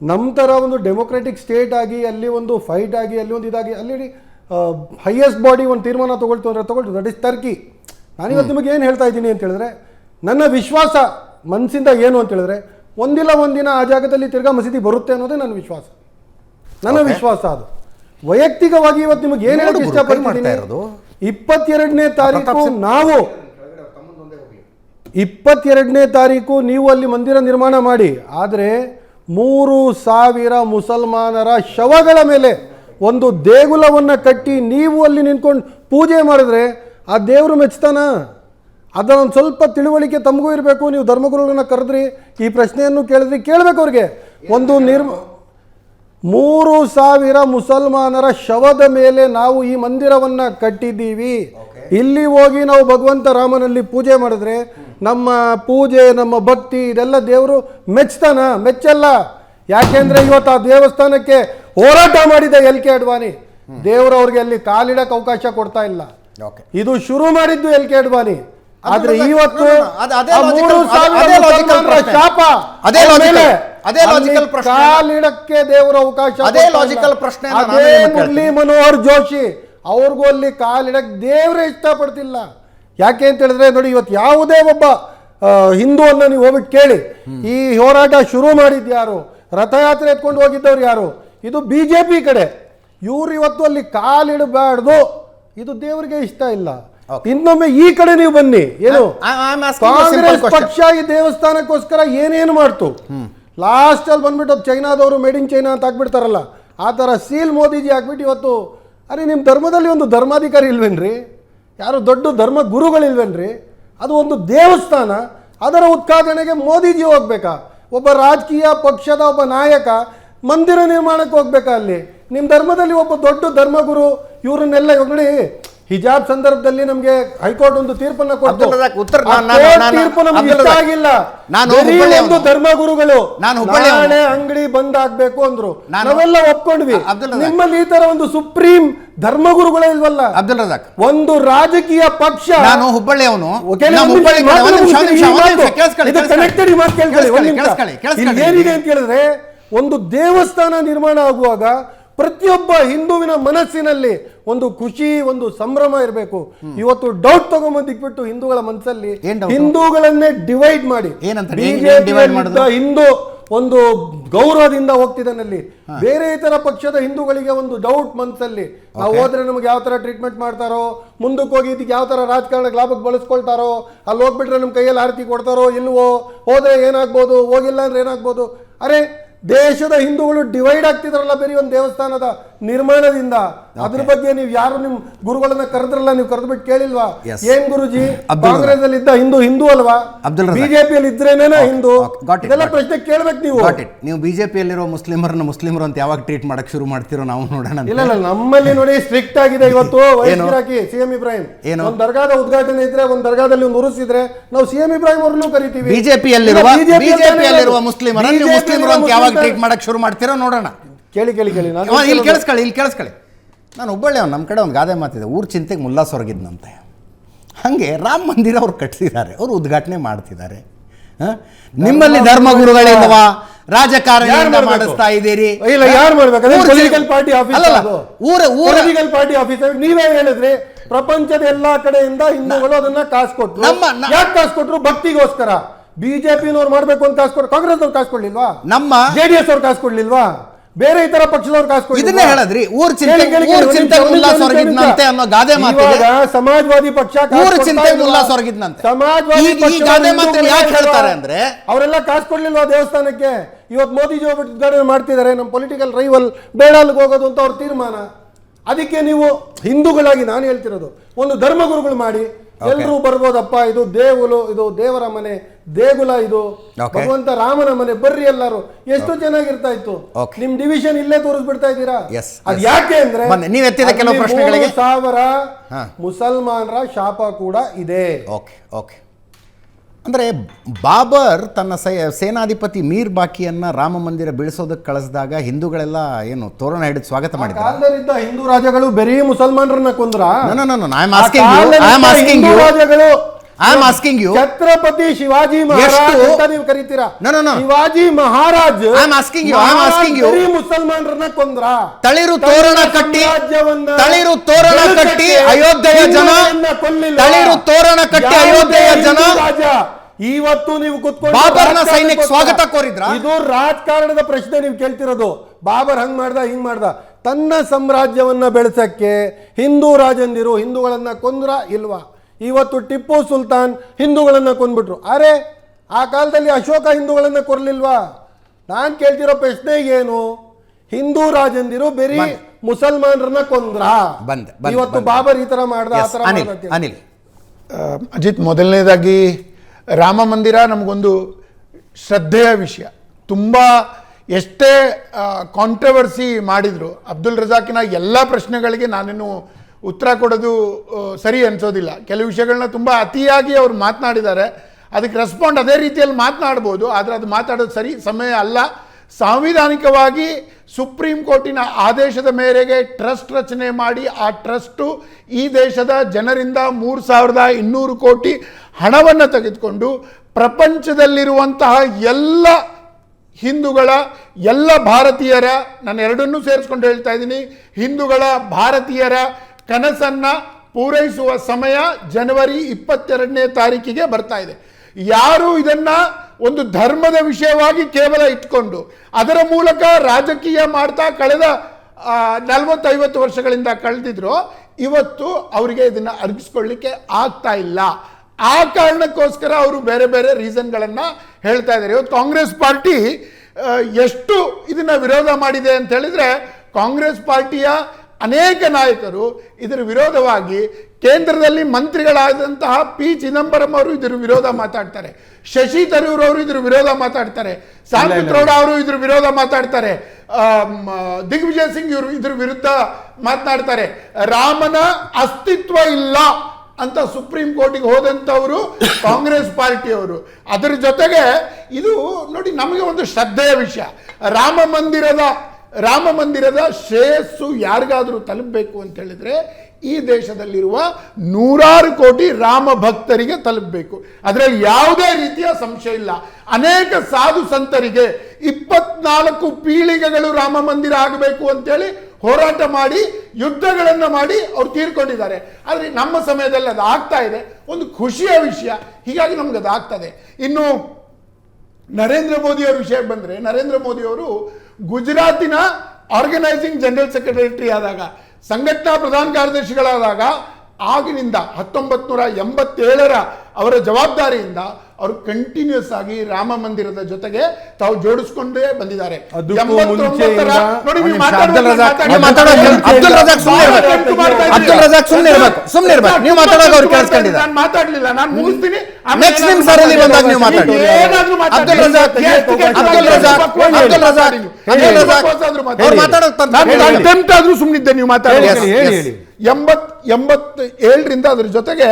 ನಮ್ಮ ಥರ ಒಂದು ಡೆಮೊಕ್ರೆಟಿಕ್ ಸ್ಟೇಟ್ ಆಗಿ ಅಲ್ಲಿ ಒಂದು ಫೈಟ್ ಆಗಿ ಅಲ್ಲಿ ಒಂದು ಇದಾಗಿ ಅಲ್ಲಿ ಹೈಯೆಸ್ಟ್ ಬಾಡಿ ಒಂದು ತೀರ್ಮಾನ ತಗೊಳ್ತು ಅಂದ್ರೆ ತಗೊಳ್ತು. ದಟ್ ಇಸ್ ಟರ್ಕಿ ನಾನಿವತ್ತು ನಿಮಗೆ ಏನು ಹೇಳ್ತಾ ಇದ್ದೀನಿ ಅಂತ ಹೇಳಿದ್ರೆ ನನ್ನ ವಿಶ್ವಾಸ ಮನಸ್ಸಿಂದ ಏನು ಅಂತ ಹೇಳಿದ್ರೆ ಒಂದಿಲ್ಲ ಒಂದಿನ ಆ ಜಾಗದಲ್ಲಿ ತಿರ್ಗಾ ಮಸೀದಿ ಬರುತ್ತೆ ಅನ್ನೋದೇ ನನ್ನ ವಿಶ್ವಾಸ. ನನ್ನ ವಿಶ್ವಾಸ ಅದು. ವೈಯಕ್ತಿಕವಾಗಿ ಇವತ್ತು ನಿಮಗೆ ಏನು ಹೇಳಕ್ಕೆ ಇಷ್ಟಪಡ್ತೀನಿ. ಇಪ್ಪತ್ತೆರಡನೇ ತಾರೀಕು ನಾವು ಇಪ್ಪತ್ತೆರಡನೇ ತಾರೀಕು ನೀವು ಅಲ್ಲಿ ಮಂದಿರ ನಿರ್ಮಾಣ ಮಾಡಿ. ಆದರೆ ಮೂರು ಸಾವಿರ ಮುಸಲ್ಮಾನರ ಶವಗಳ ಮೇಲೆ ಒಂದು ದೇಗುಲವನ್ನು ಕಟ್ಟಿ ನೀವು ಅಲ್ಲಿ ನಿಂತ್ಕೊಂಡು ಪೂಜೆ ಮಾಡಿದ್ರೆ ಆ ದೇವರು ಮೆಚ್ತಾನ? ಅದನ್ನೊಂದು ಸ್ವಲ್ಪ ತಿಳುವಳಿಕೆ ತಮಗೂ ಇರಬೇಕು. ನೀವು ಧರ್ಮಗುರುಗಳನ್ನ ಕರೆದ್ರಿ. ಈ ಪ್ರಶ್ನೆಯನ್ನು ಕೇಳಿದ್ರಿ ಕೇಳಬೇಕು ಅವ್ರಿಗೆ. ಒಂದು ನಿರ್ಮ ಮೂರು ಸಾವಿರ ಮುಸಲ್ಮಾನರ ಶವದ ಮೇಲೆ ನಾವು ಈ ಮಂದಿರವನ್ನ ಕಟ್ಟಿದ್ದೀವಿ. ಇಲ್ಲಿ ಹೋಗಿ ನಾವು ಭಗವಂತ ರಾಮನಲ್ಲಿ ಪೂಜೆ ಮಾಡಿದ್ರೆ ನಮ್ಮ ಪೂಜೆ ನಮ್ಮ ಭಕ್ತಿ ಇದೆಲ್ಲ ದೇವರು ಮೆಚ್ತಾನ ಮೆಚ್ಚಲ್ಲ. ಯಾಕೆಂದ್ರೆ ಇವತ್ತು ಆ ದೇವಸ್ಥಾನಕ್ಕೆ ಹೋರಾಟ ಮಾಡಿದ ಎಲ್ ಕೆ ಅಡ್ವಾನಿ ದೇವರು ಅವ್ರಿಗೆ ಅಲ್ಲಿ ಕಾಲಿಡಕ್ಕೆ ಅವಕಾಶ ಕೊಡ್ತಾ ಇಲ್ಲ. ಇದು ಶುರು ಮಾಡಿದ್ದು ಎಲ್ ಕೆ ಅಡ್ವಾನಿ ಆದ್ರೆ ಇವತ್ತು. ಶಾಪ ಅದೇ ಅದೇ ಲಾಜಿಕಲ್ ಪ್ರಶ್ನೆ. ಕಾಲಿಡಕ್ಕೆ ದೇವರ ಅವಕಾಶ ಅದೇ ಲಾಜಿಕಲ್ ಪ್ರಶ್ನೆ ಅದೇ ಮುರಳಿ ಮನೋಹರ್ ಜೋಶಿ ಅವ್ರಿಗೂ ಅಲ್ಲಿ ಕಾಲಿಡಕ್ ದೇವರೇ ಇಷ್ಟಪಡ್ತಿಲ್ಲ. ಯಾಕೆ ಅಂತ ಹೇಳಿದ್ರೆ ನೋಡಿ ಇವತ್ತು ಯಾವುದೇ ಒಬ್ಬ ಹಿಂದೂ ಅನ್ನ ನೀವು ಹೋಗ್ಬಿಟ್ಟು ಕೇಳಿ. ಈ ಹೋರಾಟ ಶುರು ಮಾಡಿದ್ದು ಯಾರು? ರಥಯಾತ್ರೆ ಎತ್ಕೊಂಡು ಹೋಗಿದ್ದವ್ರು ಯಾರು? ಇದು ಬಿಜೆಪಿ ಕಡೆ. ಇವ್ರು ಇವತ್ತು ಅಲ್ಲಿ ಕಾಲಿಡಬಾರ್ದು ಇದು ದೇವರಿಗೆ ಇಷ್ಟ ಇಲ್ಲ. ಇನ್ನೊಮ್ಮೆ ಈ ಕಡೆ ನೀವು ಬನ್ನಿ. ಏನು? ಕಾಂಗ್ರೆಸ್. ಪಕ್ಷ ಈ ದೇವಸ್ಥಾನಕ್ಕೋಸ್ಕರ ಏನೇನು ಮಾಡ್ತು? ಲಾಸ್ಟ್ ಬಂದುಬಿಟ್ಟು ಚೈನಾದವರು ಮೇಡ್ ಇನ್ ಚೈನಾ ಅಂತ ಹಾಕ್ಬಿಡ್ತಾರಲ್ಲ ಆ ಥರ ಸೀಲ್ ಮೋದಿಜಿ ಹಾಕ್ಬಿಟ್ಟು ಇವತ್ತು, ಅರೆ ನಿಮ್ಮ ಧರ್ಮದಲ್ಲಿ ಒಂದು ಧರ್ಮಾಧಿಕಾರಿ ಇಲ್ವೇನ್ರಿ? ಯಾರು ದೊಡ್ಡ ಧರ್ಮ ಗುರುಗಳಿಲ್ವೇನ್ರಿ ಅದು ಒಂದು ದೇವಸ್ಥಾನ, ಅದರ ಉದ್ಘಾಟನೆಗೆ ಮೋದಿಜಿ ಹೋಗ್ಬೇಕಾ? ಒಬ್ಬ ರಾಜಕೀಯ ಪಕ್ಷದ ಒಬ್ಬ ನಾಯಕ ಮಂದಿರ ನಿರ್ಮಾಣಕ್ಕೆ ಹೋಗ್ಬೇಕಾ ಅಲ್ಲಿ? ನಿಮ್ಮ ಧರ್ಮದಲ್ಲಿ ಒಬ್ಬ ದೊಡ್ಡ ಧರ್ಮಗುರು, ಇವರನ್ನೆಲ್ಲ ನೋಡಿ ಹಿಜಾಬ್ ಸಂದರ್ಭದಲ್ಲಿ ನಮಗೆ ಹೈಕೋರ್ಟ್ ಒಂದು ತೀರ್ಪನ್ನ ಕೊಟ್ಟು ಉತ್ತರ ತೀರ್ಪು ನಮ್ಗೆ ಇಷ್ಟ ಆಗಿಲ್ಲ. ನಾನು. ಒಂದು ಧರ್ಮಗುರುಗಳು ನಾನು. ನಾಳೆ ಅಂಗಡಿ ಬಂದ್ ಆಗ್ಬೇಕು ಅಂದ್ರು ನಾವೆಲ್ಲ ಒಪ್ಕೊಂಡ್ವಿ. ನಿಮ್ಮಲ್ಲಿ ಈ ತರ ಒಂದು ಸುಪ್ರೀಂ ಧರ್ಮಗುರುಗಳೇ ಇಲ್ವಲ್ಲ? ಅಬ್ದುಲ್ ರಜಾಕ್. ಒಂದು ರಾಜಕೀಯ ಪಕ್ಷ. ನಾನು ಹುಬ್ಬಳ್ಳಿಯವನು ಹುಬ್ಬಳ್ಳಿ ಅವನು. ಏನಿದೆ ಅಂತ ಹೇಳಿದ್ರೆ ಒಂದು ದೇವಸ್ಥಾನ ನಿರ್ಮಾಣ ಆಗುವಾಗ ಪ್ರತಿಯೊಬ್ಬ ಹಿಂದೂವಿನ ಮನಸ್ಸಿನಲ್ಲಿ ಒಂದು ಖುಷಿ ಒಂದು ಸಂಭ್ರಮ ಇರಬೇಕು. ಇವತ್ತು ಡೌಟ್ ತಗೊಂಬಂದಿಕ್ಬಿಟ್ಟು ಹಿಂದೂಗಳ ಮನಸ್ಸಲ್ಲಿ? ಹಿಂದೂಗಳನ್ನೇ ಡಿವೈಡ್ ಮಾಡಿ? ಹಿಂದೂ ಒಂದು ಗೌರವದಿಂದ ಹೋಗ್ತಿದ್ದಾನಲ್ಲಿ. ಬೇರೆ ಇತರ ಪಕ್ಷದ ಹಿಂದೂಗಳಿಗೆ ಒಂದು ಡೌಟ್ ಮನಸ್ಸಲ್ಲಿ ನಾವು ಹೋದ್ರೆ ನಮ್ಗೆ ಯಾವ ತರ ಟ್ರೀಟ್ಮೆಂಟ್ ಮಾಡ್ತಾರೋ ಮುಂದಕ್ಕೆ ಹೋಗಿ ಇದಕ್ಕೆ ಯಾವ ತರ ರಾಜಕಾರಣಕ್ಕೆ ಲಾಭಕ್ಕೆ ಬಳಸ್ಕೊಳ್ತಾರೋ ಅಲ್ಲಿ ಹೋಗ್ಬಿಟ್ರೆ ನಮ್ಮ ಕೈಯಲ್ಲಿ ಆರತಿ ಕೊಡ್ತಾರೋ ಇಲ್ವೋ ಹೋದ್ರೆ ಏನಾಗ್ಬೋದು ಹೋಗಿಲ್ಲ ಅಂದ್ರೆ ಏನಾಗ್ಬೋದು? ಅರೆ ದೇಶದ ಹಿಂದೂಗಳು ಡಿವೈಡ್ ಆಗ್ತಿದ್ರಲ್ಲ ಬೇರೆ ಒಂದು ದೇವಸ್ಥಾನದ ನಿರ್ಮಾಣದಿಂದ? ಅದ್ರ ಬಗ್ಗೆ ನೀವು ಯಾರು ನಿಮ್ ಗುರುಗಳನ್ನ ಕರೆದ್ರಲ್ಲ ನೀವು ಕರೆದ್ಬಿಟ್ಟು ಕೇಳಿಲ್ವಾ? Yes. ಏನ್ ಗುರುಜಿ? ಕಾಂಗ್ರೆಸ್ ಅಲ್ಲಿ ಇದ್ದ ಹಿಂದೂ ಹಿಂದೂ ಅಲ್ವಾ? ಬಿಜೆಪಿ ಅಲ್ಲಿ ಬಿಜೆಪಿಯಲ್ಲಿ ಇದ್ರೇನೇನ ಹಿಂದೂ? ಇದೆಲ್ಲ ಪ್ರಶ್ನೆ ಕೇಳ್ಬೇಕು ನೀವು. ನೀವು ಬಿಜೆಪಿ ಅಲ್ಲಿರೋ ಬಿಜೆಪಿಯಲ್ಲಿರೋ ಮುಸ್ಲಿಮರನ್ನ ಮುಸ್ಲಿಮರು ಅಂತ ಯಾವಾಗ ಟ್ರೀಟ್ ಮಾಡಕ್ ಶುರು ಮಾಡ್ತಿರೋ ನಾವು ನೋಡೋಣ ಇಲ್ಲ ಇಲ್ಲ ನಮ್ಮಲ್ಲಿ ನೋಡಿ ಸ್ಟ್ರಿಕ್ಟ್ ಆಗಿದೆ ಇವತ್ತು ಸಿ ಸಿಎಂ ಇಬ್ರಾಹಿಂ. ಏನೋ? ಒಂದ್ ದರ್ಗಾದ ಉದ್ಘಾಟನೆ ಇದ್ರೆ ಒಂದ್ ದರ್ಗಾದಲ್ಲಿ ಒಂದು ಉರುಸಿದ್ರೆ ನಾವು ಸಿಎಂ ಇಬ್ರಾಹಿಂ ಅವ್ರನ್ನೂ ಕರಿತೀವಿ. ಬಿಜೆಪಿ ಅಲ್ಲಿರುವ ಬಿಜೆಪಿಯಲ್ಲಿರುವ ಇರೋದು. ಮುಸ್ಲಿಮರ ಮುಸ್ಲಿಮರು ಅಂತ ಯಾವಾಗ ಟ್ರೀಟ್ ಮಾಡೋಕ್ಕೆ ಶುರು ಮಾಡ್ತೀರೋ ನೋಡೋಣ. ಕೇಳಿ ಕೇಳಿ ಕೇಳಿ. ನಾನು ಇಲ್ಲಿ ಕೇಳಿಸ್ಕೊಳ್ಳಿ ಇಲ್ಲಿ ಕೇಳಿಸ್ಕೊಳ್ಳಿ. ನಾನು ಹುಬ್ಬಳ್ಳಿ ಅವ್ನು ನಮ್ಮ ಕಡೆ ಒಂದು ಗಾದೆ ಮಾತಿದೆ ಊರ್ ಚಿಂತೆಗೆ ಮುಲ್ಲಾ ಸೊರಗಿದ್ನಂತೆ. ಹಾಗೆ ರಾಮ ಮಂದಿರ ಅವ್ರು ಕಟ್ಟಿಸಿದ್ದಾರೆ ಅವರು ಉದ್ಘಾಟನೆ ಮಾಡ್ತಿದ್ದಾರೆ. ಹಾಂ? ನಿಮ್ಮಲ್ಲಿ ಧರ್ಮಗುರುಗಳಿಲ್ವಾ ರಾಜಕಾರಣ? ಮಾಡಿಸ್ತಾ ಇದ್ದೀರಿ? ಇಲ್ಲ ಯಾರು ಮಾಡ್ಬೇಕು? ಅದೇ ಪೊಲಿಟಿಕಲ್ ಪಾರ್ಟಿ ಆಫೀಸ್ ಊರ ಪೊಲಿಟಿಕಲ್ ಪಾರ್ಟಿ ಆಫೀಸ್ ನೀವೇ ಹೇಳಿದ್ರಿ ಪ್ರಪಂಚದ ಎಲ್ಲಾ ಕಡೆಯಿಂದ ಹಿಂದೂಗಳು ಅದನ್ನ ಕಾಸು ಕೊಟ್ರು. ನಮ್ಮ- ಯಾಕೆ ಕಾಸು ಕೊಟ್ರು? ಭಕ್ತಿಗೋಸ್ಕರ. ಬಿಜೆಪಿನವ್ರು ಮಾಡಬೇಕು ಅಂತ ಕಾಸು ಕೊಟ್ಟು ಕಾಂಗ್ರೆಸ್ ಅವ್ರು ಕಾಸು ಕೊಡ್ಲಿಲ್ವಾ ನಮ್ಮ ಜೆಡಿಎಸ್ ಅವ್ರು ಕಾಸು ಕೊಡ್ಲಿಲ್ವಾ ಬೇರೆ ಇತರ ಪಕ್ಷದವ್ರು ಕಾಸು ಕೊಡ್ಲಿಲ್ವಾ? ಇದನ್ನೇ ಹೇಳಿದ್ರಿ ಊರ್ ಚಿಂತೆ- ಕೇಳಿ, ಕೇಳಿ, ಊರ್ ಕೇಳಿ, ಚಿಂತೆ ಮುಲ್ಲಾ ಅನ್ನೋ ಗಾದೆ ಮಾತಿದೆ. ಇವಾಗ ಸಮಾಜವಾದಿ ಪಕ್ಷ ಕಾಸು ಊರ್ ಕೊಡ್ತಾ ಚಿಂತೆ ಇಲ್ವಾ? ಮುಲ್ಲಾ ಸೊರಗಿದ್ನಂತೆ. ಸಮಾಜವಾದಿ ಈ- ಈ ಪಕ್ಷದ ಗಾದೆ ಮಾತನ್ನ ಯಾಕೆ ಹೇಳ್ತಾರೆ ಅಂದ್ರೆ? ಅವರೆಲ್ಲ ಕಾಸು ಕೊಡ್ಲಿಲ್ವಾ ದೇವಸ್ಥಾನಕ್ಕೆ ಇವತ್ತು ಮೋದಿಜಿ ಜೀವ ಉದ್ಘಾಟನೆ ಮಾಡ್ತಿದ್ದಾರೆ ನಮ್ಮ ಪೊಲಿಟಿಕಲ್ ರೈವಲ್ ಬೇಡ ಅಲ್ಲಿಗೆ ಹೋಗೋದು ಅಂತ ಅವ್ರ ತೀರ್ಮಾನ ಅದಕ್ಕೆ ನೀವು ಹಿಂದೂಗಳಾಗಿ ನಾನು ಹೇಳ್ತಿರೋದು ಒಂದು ಧರ್ಮಗುರುಗಳು ಮಾಡಿ ಎಲ್ಲರೂ ಬರ್ಬೋದಪ್ಪ ಇದು ದೇಗುಲು ಇದು ದೇವರ ಮನೆ ದೇಗುಲ ಇದು. ಭಗವಂತ ರಾಮನ ಮನೆ ಬರ್ರಿ ಎಲ್ಲರೂ. ಎಷ್ಟು ಚೆನ್ನಾಗಿರ್ತಾ ಇತ್ತು. ನಿಮ್ ಡಿವಿಷನ್ ಇಲ್ಲೇ ತೋರಿಸ್ಬಿಡ್ತಾ ಇದ್ದೀರಾ? ಅದ್ ಯಾಕೆ ಅಂದ್ರೆ ನೀವ್ ಎತ್ತಿದ ಕೆಲವು ಪ್ರಶ್ನೆಗಳಿಗೆ- ಸಾವಿರ. ಮುಸಲ್ಮಾನರ ಶಾಪ ಕೂಡ ಇದೆ. ಓಕೆ ಓಕೆ ಅಂದರೆ ಬಾಬರ್ ತನ್ನ ಸೈ ಸೇನಾಧಿಪತಿ ಮೀರ್ ಬಾಕಿಯನ್ನು ರಾಮ ಮಂದಿರ ಬೀಳಿಸೋದಕ್ಕೆ ಕಳಿಸಿದಾಗ ಹಿಂದೂಗಳೆಲ್ಲ ಏನು ತೋರಣ ಹಿಡಿದು ಸ್ವಾಗತ ಮಾಡಿದ್ರು? ಹಿಂದೂ ರಾಜಗಳು ಬರೀ ಮುಸಲ್ಮಾನರನ್ನ ಕೊಂದ್ರ? No, am asking you. Chhatrapati Shivaji Maharaj ಅಂತ ನೀವು ಕರಿತೀರಾ? No no. Shivaji Maharaj I am asking you I am asking you. ಮುಸಲ್ಮಾನರನ್ನ ಕೊಂದ್ರ? ತಳಿರು ತೋರಣ ಕಟ್ಟಿ ತಳಿರು ತೋರಣ ಕಟ್ಟಿ ಅಯೋಧ್ಯೆಯ ಜನ? ತಳಿರು ತೋರಣ ಕಟ್ಟಿ ಅಯೋಧ್ಯೆಯ ಜನ. ಇವತ್ತು ನೀವು ಕುತ್ಕೊಂಡು ಬಾಬರ್ನ ಸೈನಿಕ ಸ್ವಾಗತ ಕೋರಿದ್ರ? ಇದು ರಾಜಕಾರಣದ ಪ್ರಶ್ನೆ ನೀವು ಕೇಳ್ತಿರೋದು. ಬಾಬರ್ ಹಂಗ್ ಮಾಡ್ದ ಹಿಂಗ್ ಮಾಡ್ದ. ತನ್ನ ಸಾಮ್ರಾಜ್ಯವನ್ನ ಬೆಳೆಸಕ್ಕೆ ಹಿಂದೂ ರಾಜಂದಿರು ಹಿಂದೂಗಳನ್ನ ಕೊಂದ್ರ ಇಲ್ವಾ? ಇವತ್ತು ಟಿಪ್ಪು ಸುಲ್ತಾನ್ ಹಿಂದೂಗಳನ್ನ ಕೊಂದ್ಬಿಟ್ರು. ಅರೆ ಆ ಕಾಲದಲ್ಲಿ ಅಶೋಕ ಹಿಂದೂಗಳನ್ನ ಕೊರ್ಲಿಲ್ವಾ? ನಾನ್ ಕೇಳ್ತಿರೋ ಪ್ರಶ್ನೆ ಏನು? ಹಿಂದೂ ರಾಜಂದಿರು ಬರೀ ಮುಸಲ್ಮಾನರನ್ನ ಕೊಂದ್ರ? ಇವತ್ತು ಬಾಬರ್ ಈ ತರ ಮಾಡ್ದ ಆ ಅನಿಲ್ ಅಜಿತ್ ಮೊದಲನೇದಾಗಿ ರಾಮ ಮಂದಿರ ನಮಗೊಂದು ಶ್ರದ್ಧೆಯ ವಿಷಯ. ತುಂಬ ಎಷ್ಟೇ ಕಾಂಟ್ರವರ್ಸಿ ಮಾಡಿದ್ರು ಅಬ್ದುಲ್ ರಜಾಕಿನ ಎಲ್ಲ ಪ್ರಶ್ನೆಗಳಿಗೆ ನಾನೇನು ಉತ್ತರ ಕೊಡೋದು ಸರಿ ಅನಿಸೋದಿಲ್ಲ. ಕೆಲವು ವಿಷಯಗಳನ್ನ ತುಂಬ ಅತಿಯಾಗಿ ಅವ್ರು ಮಾತನಾಡಿದ್ದಾರೆ. ಅದಕ್ಕೆ ರೆಸ್ಪಾಂಡ್ ಅದೇ ರೀತಿಯಲ್ಲಿ ಮಾತನಾಡ್ಬೋದು, ಆದರೆ ಅದು ಮಾತಾಡೋದು ಸರಿ, ಸಮಯ ಅಲ್ಲ. ಸಾಂವಿಧಾನಿಕವಾಗಿ ಸುಪ್ರೀಂ ಕೋರ್ಟಿನ ಆದೇಶದ ಮೇರೆಗೆ ಟ್ರಸ್ಟ್ ರಚನೆ ಮಾಡಿ, ಆ ಟ್ರಸ್ಟು ಈ ದೇಶದ ಜನರಿಂದ ಮೂರು ಸಾವಿರದ ಇನ್ನೂರು ಕೋಟಿ ಹಣವನ್ನು ತೆಗೆದುಕೊಂಡು ಪ್ರಪಂಚದಲ್ಲಿರುವಂತಹ ಎಲ್ಲ ಹಿಂದೂಗಳ, ಎಲ್ಲ ಭಾರತೀಯರ, ನಾನು ಎರಡನ್ನೂ ಸೇರಿಸ್ಕೊಂಡು ಹೇಳ್ತಾ ಇದ್ದೀನಿ, ಹಿಂದೂಗಳ, ಭಾರತೀಯರ ಕನಸನ್ನ ಪೂರೈಸುವ ಸಮಯ ಜನವರಿ ಇಪ್ಪತ್ತೆರಡನೇ ತಾರೀಕಿಗೆ ಬರ್ತಾ ಇದೆ. ಯಾರು ಇದನ್ನ ಒಂದು ಧರ್ಮದ ವಿಷಯವಾಗಿ ಕೇವಲ ಇಟ್ಕೊಂಡು, ಅದರ ಮೂಲಕ ರಾಜಕೀಯ ಮಾಡ್ತಾ ಕಳೆದ ನಲವತ್ತೈವತ್ತು ವರ್ಷಗಳಿಂದ ಕಳೆದಿದ್ರು, ಇವತ್ತು ಅವರಿಗೆ ಇದನ್ನ ಅರ್ಗಿಸ್ಕೊಳ್ಳಿಕ್ಕೆ ಆಗ್ತಾ ಇಲ್ಲ. ಆ ಕಾರಣಕ್ಕೋಸ್ಕರ ಅವರು ಬೇರೆ ಬೇರೆ ರೀಸನ್ಗಳನ್ನು ಹೇಳ್ತಾ ಇದ್ದಾರೆ. ಇವತ್ತು ಕಾಂಗ್ರೆಸ್ ಪಾರ್ಟಿ ಎಷ್ಟು ಇದನ್ನ ವಿರೋಧ ಮಾಡಿದೆ ಅಂತ ಹೇಳಿದ್ರೆ, ಕಾಂಗ್ರೆಸ್ ಪಾರ್ಟಿಯ ಅನೇಕ ನಾಯಕರು ಇದರ ವಿರೋಧವಾಗಿ ಕೇಂದ್ರದಲ್ಲಿ ಮಂತ್ರಿಗಳಾದಂತಹ ಪಿ. ಚಿದಂಬರಂ ಅವರು ಇದರ ವಿರೋಧ ಮಾತಾಡ್ತಾರೆ. ಶಶಿ ತರೂರ್ ಅವರು ಇದ್ರ ವಿರೋಧ ಮಾತಾಡ್ತಾರೆ. ಸಾಂಬಿತ್ರೌಡ ಅವರು ಇದ್ರ ವಿರೋಧ ಮಾತಾಡ್ತಾರೆ. ದಿಗ್ವಿಜಯ್ ಸಿಂಗ್ ಇವರು ಇದ್ರ ವಿರುದ್ಧ ಮಾತನಾಡ್ತಾರೆ. ರಾಮನ ಅಸ್ತಿತ್ವ ಇಲ್ಲ ಅಂತ ಸುಪ್ರೀಂ ಕೋರ್ಟಿಗೆ ಹೋದಂಥವರು ಕಾಂಗ್ರೆಸ್ ಪಾರ್ಟಿಯವರು. ಅದರ ಜೊತೆಗೆ ಇದು ನೋಡಿ ನಮಗೆ ಒಂದು ಶ್ರದ್ಧೆಯ ವಿಷಯ. ರಾಮ ಮಂದಿರದ ರಾಮ ಮಂದಿರದ ಶ್ರೇಯಸ್ಸು ಯಾರಿಗಾದರೂ ತಲುಪಬೇಕು ಅಂತ ಹೇಳಿದ್ರೆ ಈ ದೇಶದಲ್ಲಿರುವ ನೂರಾರು ಕೋಟಿ ರಾಮ ಭಕ್ತರಿಗೆ ತಲುಪಬೇಕು. ಅದರಲ್ಲಿ ಯಾವುದೇ ರೀತಿಯ ಸಂಶಯ ಇಲ್ಲ. ಅನೇಕ ಸಾಧು ಸಂತರಿಗೆ ಇಪ್ಪತ್ನಾಲ್ಕು ಪೀಳಿಗೆಗಳು ರಾಮ ಮಂದಿರ ಆಗಬೇಕು ಅಂತೇಳಿ ಹೋರಾಟ ಮಾಡಿ, ಯುದ್ಧಗಳನ್ನು ಮಾಡಿ ಅವ್ರು ತೀರ್ಕೊಂಡಿದ್ದಾರೆ. ಆದರೆ ನಮ್ಮ ಸಮಯದಲ್ಲಿ ಅದು ಆಗ್ತಾ ಇದೆ. ಒಂದು ಖುಷಿಯ ವಿಷಯ. ಹೀಗಾಗಿ ನಮ್ಗೆ ಅದು ಆಗ್ತದೆ. ಇನ್ನು ನರೇಂದ್ರ ಮೋದಿ ವಿಷಯ ಬಂದರೆ ನರೇಂದ್ರ ಮೋದಿ ಅವರು ಗುಜರಾತಿನ ಆರ್ಗನೈಸಿಂಗ್ ಜನರಲ್ ಸೆಕ್ರೆಟರಿ ಆದಾಗ ಸಂಘಟನಾ ಪ್ರಧಾನ ಕಾರ್ಯದರ್ಶಿಗಳಾದಾಗ ಆಗಿನಿಂದ ಹತ್ತೊಂಬತ್ತು ನೂರ ಎಂಬತ್ತೇಳರ ಅವರ ಜವಾಬ್ದಾರಿಯಿಂದ ಅವರು ಕಂಟಿನ್ಯೂಸ್ ಆಗಿ ರಾಮ ಮಂದಿರದ ಜೊತೆಗೆ ತಾವು ಜೋಡಿಸ್ಕೊಂಡೇ ಬಂದಿದ್ದಾರೆ. ಅದಕ್ಕೂ ಎಂಬತ್ತೊಂಬತ್ತರ ನೋಡಿ ನೀವು ಒಂದ್ ನಿಮಿಷ, ಅಬ್ದುಲ್ ರಜಾಕ್ ಮಾತಾಡಿ- ನೀವು ಮಾತಾಡೋದು ಅಬ್ದುಲ್ ರಜಾಕ್ ಸುಮ್ನೆ ಇರ್ಬೇಕು. ಅಬ್ದುಲ್ ರಜಾಕ್ ಸುಮ್ನೆ ಇರ್ಬೇಕು. ಸುಮ್ನೆ ಇರ್ಬೇಕು. ನೀವು ಮಾತಾಡೋದು ಅವ್ರು ಕೇಳಿಸ್ಕೊಂಡಿದ್ದಾರೆ. ನಾನು ಮಾತಾಡ್ಲಿಲ್ಲ. ನಾನು ಮುಗಿಸ್ತೀನಿ. ಸುಮ್ಮನಿದ್ದೆ ನೀವು ಮಾತಾಡಿ. ಎಂಬತ್ ಎಂಬತ್ ಏಳರಿಂದ ಅದ್ರ ಜೊತೆಗೆ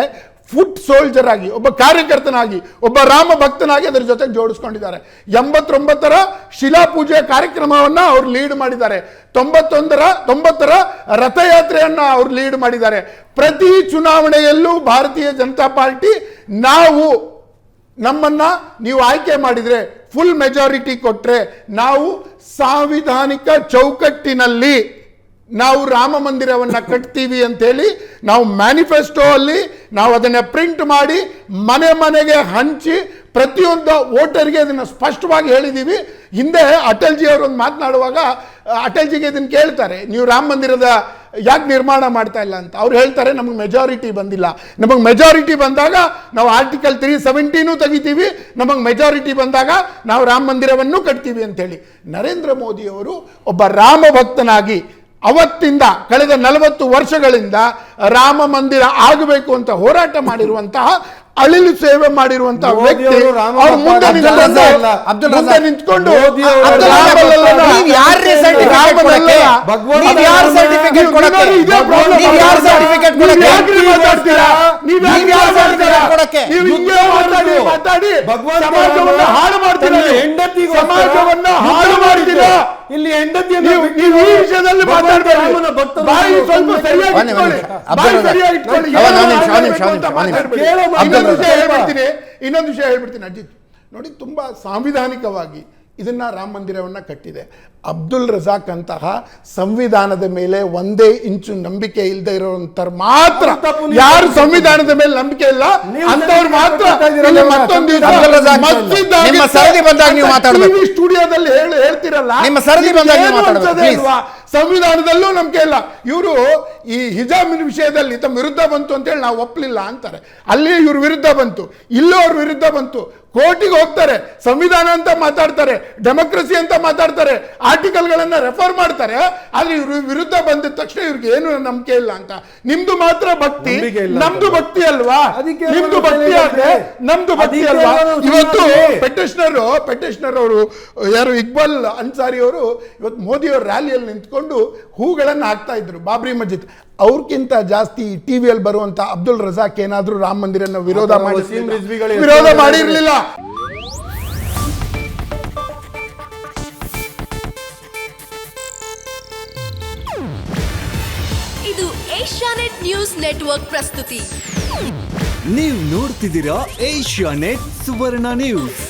ಫುಟ್ ಸೋಲ್ಜರ್ ಆಗಿ, ಒಬ್ಬ ಕಾರ್ಯಕರ್ತನಾಗಿ, ಒಬ್ಬ ರಾಮ ಭಕ್ತನಾಗಿ ಅದರ ಜೊತೆಗೆ ಜೋಡಿಸ್ಕೊಂಡಿದ್ದಾರೆ. ಎಂಬತ್ತೊಂಬತ್ತರ ಶಿಲಾಪೂಜೆ ಕಾರ್ಯಕ್ರಮವನ್ನ ಅವ್ರು ಲೀಡ್ ಮಾಡಿದ್ದಾರೆ. ತೊಂಬತ್ತೊಂದರ, ತೊಂಬತ್ತರ ರಥಯಾತ್ರೆಯನ್ನ ಅವ್ರು ಲೀಡ್ ಮಾಡಿದ್ದಾರೆ. ಪ್ರತಿ ಚುನಾವಣೆಯಲ್ಲೂ ಭಾರತೀಯ ಜನತಾ ಪಾರ್ಟಿ ನಾವು, ನಮ್ಮನ್ನ ನೀವು ಆಯ್ಕೆ ಮಾಡಿದ್ರೆ ಫುಲ್ ಮೆಜಾರಿಟಿ ಕೊಟ್ರೆ ನಾವು ಸಾಂವಿಧಾನಿಕ ಚೌಕಟ್ಟಿನಲ್ಲಿ ನಾವು ರಾಮ ಮಂದಿರವನ್ನು ಕಟ್ತೀವಿ ಅಂತೇಳಿ ನಾವು ಮ್ಯಾನಿಫೆಸ್ಟೋ ಅಲ್ಲಿ ನಾವು ಅದನ್ನು ಪ್ರಿಂಟ್ ಮಾಡಿ ಮನೆ ಮನೆಗೆ ಹಂಚಿ ಪ್ರತಿಯೊಂದು ವೋಟರ್ಗೆ ಅದನ್ನು ಸ್ಪಷ್ಟವಾಗಿ ಹೇಳಿದ್ದೀವಿ ಹಿಂದೆ ಅಟಲ್ಜಿ ಅವರು ಒಂದು ಮಾತನಾಡುವಾಗ ಅಟಲ್ ಅಟಲ್ಜಿಗೆ ಇದನ್ನು ಕೇಳ್ತಾರೆ, ನೀವು ರಾಮ ಮಂದಿರದ ಯಾಕೆ ನಿರ್ಮಾಣ ಮಾಡ್ತಾ ಇಲ್ಲ ಅಂತ? ಅವ್ರು ಹೇಳ್ತಾರೆ, ನಮಗೆ ಮೆಜಾರಿಟಿ ಬಂದಿಲ್ಲ. ನಮಗೆ ಮೆಜಾರಿಟಿ ಬಂದಾಗ ನಾವು ಆರ್ಟಿಕಲ್ ತ್ರೀ ಸೆವೆಂಟೀನು ತೆಗಿತೀವಿ, ನಮಗೆ ಮೆಜಾರಿಟಿ ಬಂದಾಗ ನಾವು ರಾಮ ಮಂದಿರವನ್ನು ಕಟ್ತೀವಿ ಅಂತೇಳಿ. ನರೇಂದ್ರ ಮೋದಿಯವರು ಒಬ್ಬ ರಾಮ ಭಕ್ತನಾಗಿ ಅವತ್ತಿಂದ ಕಳೆದ ನಲವತ್ತು ವರ್ಷಗಳಿಂದ ರಾಮ ಮಂದಿರ ಆಗಬೇಕು ಅಂತ ಹೋರಾಟ ಮಾಡಿರುವಂತಹ ಅಳಿಲು ಸೇವೆ ಮಾಡಿರುವಂತಹ ವ್ಯಕ್ತಿ ಮುಂದೆ ನಿಂತ್ಕೊಂಡು ಮಾತಾಡಿ ಸಮಾಜವನ್ನ ಹಾಳು. ಸಮಾಜವನ್ನ ಮಾಡ್ತೀರಾ ಇಲ್ಲಿ ಹೆಂಡತಿಯನ್ನು ನೀವು ಈ ವಿಷಯದಲ್ಲಿ ಬಾಯಿ ಸ್ವಲ್ಪ ಸರಿಯಾಗಿ. ಬಾಯಿ ಸರಿಯಾಗಿ ಇನ್ನೊಂದು ವಿಷಯ ಹೇಳ್ಬಿಡ್ತೀನಿ ಇನ್ನೊಂದು ವಿಷಯ ಹೇಳ್ಬಿಡ್ತೀನಿ ಅಜಿತ್. ನೋಡಿ ತುಂಬಾ ಸಾಂವಿಧಾನಿಕವಾಗಿ ಇದನ್ನ ರಾಮ ಮಂದಿರವನ್ನ ಕಟ್ಟಿದೆ. ಅಬ್ದುಲ್ ರಜಾಕ್ ಅಂತಹ ಸಂವಿಧಾನದ ಮೇಲೆ ಒಂದೇ ಇಂಚು ನಂಬಿಕೆ ಇಲ್ಲದೆ ಇರೋಂಥವ್ರು ಮಾತ್ರ. ಯಾರು ಸಂವಿಧಾನದ ಮೇಲೆ ನಂಬಿಕೆ ಇಲ್ಲ ಅಂತವ್ರು ಮಾತ್ರ ಮತ್ತೊಂದು ನಿಮ್ಮ ಸರದಿ ಬಂದಾಗ ನೀವು ಮಾತಾಡಬೇಕು. ಸ್ಟುಡಿಯೋದಲ್ಲಿ ಹೇಳಿ ಹೇಳ್ತಿರಲ್ಲ ನಿಮ್ಮ ಸರದಿ ಬಂದಾಗ ನೀವು ಮಾತಾಡ್ಬೇಕು? ಸಂವಿಧಾನದಲ್ಲೂ ನಂಬಿಕೆ ಇಲ್ಲ. ಇವರು ಈ ಹಿಜಾಮಿನ ವಿಷಯದಲ್ಲಿ ತಮ್ಮ ವಿರುದ್ಧ ಬಂತು ಅಂತೇಳಿ ನಾವು ಒಪ್ಪಲಿಲ್ಲ ಅಂತಾರೆ. ಅಲ್ಲಿ ಇವ್ರ ವಿರುದ್ಧ ಬಂತು. ಇಲ್ಲೂ ಅವ್ರ ವಿರುದ್ಧ ಬಂತು. ಕೋರ್ಟಿಗೆ ಹೋಗ್ತಾರೆ. ಸಂವಿಧಾನ ಅಂತ ಮಾತಾಡ್ತಾರೆ. ಡೆಮೋಕ್ರಸಿ ಅಂತ ಮಾತಾಡ್ತಾರೆ. ಆರ್ಟಿಕಲ್ಗಳನ್ನು ರೆಫರ್ ಮಾಡ್ತಾರೆ. ಆದರೆ ಇವ್ರ ವಿರುದ್ಧ ಬಂದ ತಕ್ಷಣ ಇವ್ರಿಗೆ ಏನು ನಂಬಿಕೆ ಇಲ್ಲ ಅಂತ. ನಿಮ್ದು ಮಾತ್ರ ಭಕ್ತಿ. ನಮ್ದು ಭಕ್ತಿ ಅಲ್ವಾ? ನಿಮ್ದು ಭಕ್ತಿ ಆದ್ರೆ ನಮ್ದು ಭಕ್ತಿ ಅಲ್ವಾ? ಇವತ್ತು ಪೆಟಿಷನರ್ ಪೆಟಿಷನರ್ ಅವರು ಯಾರು ಇಕ್ಬಾಲ್ ಅನ್ಸಾರಿ ಅವರು ಇವತ್ತು ಮೋದಿ ಅವ್ರ ರ್ಯಾಲಿಯಲ್ಲಿ ನಿಂತ್ಕೊಂಡು ಹೂಗಳನ್ನು ಹಾಕ್ತಾ ಇದ್ರು. ಬಾಬ್ರಿ ಮಸ್ಜಿದ್. ಅವ್ರಕ್ಕಿಂತ ಜಾಸ್ತಿ ಟಿವಿಯಲ್ಲಿ ಬರುವಂತ ಅಬ್ದುಲ್ ರಜಾಕ್ ಏನಾದರೂ ರಾಮ ಮಂದಿರನ ವಿರೋಧ ಮಾಡಿ ವಿರೋಧ ಮಾಡಿರಲಿಲ್ಲ. ಇದು ಏಷ್ಯಾನೆಟ್ ನ್ಯೂಸ್ ನೆಟ್ವರ್ಕ್ ಪ್ರಸ್ತುತಿ. ನೀವು ನೋಡ್ತಿದ್ದೀರಾ ಏಷ್ಯಾ ನೆಟ್ ಸುವರ್ಣ ನ್ಯೂಸ್.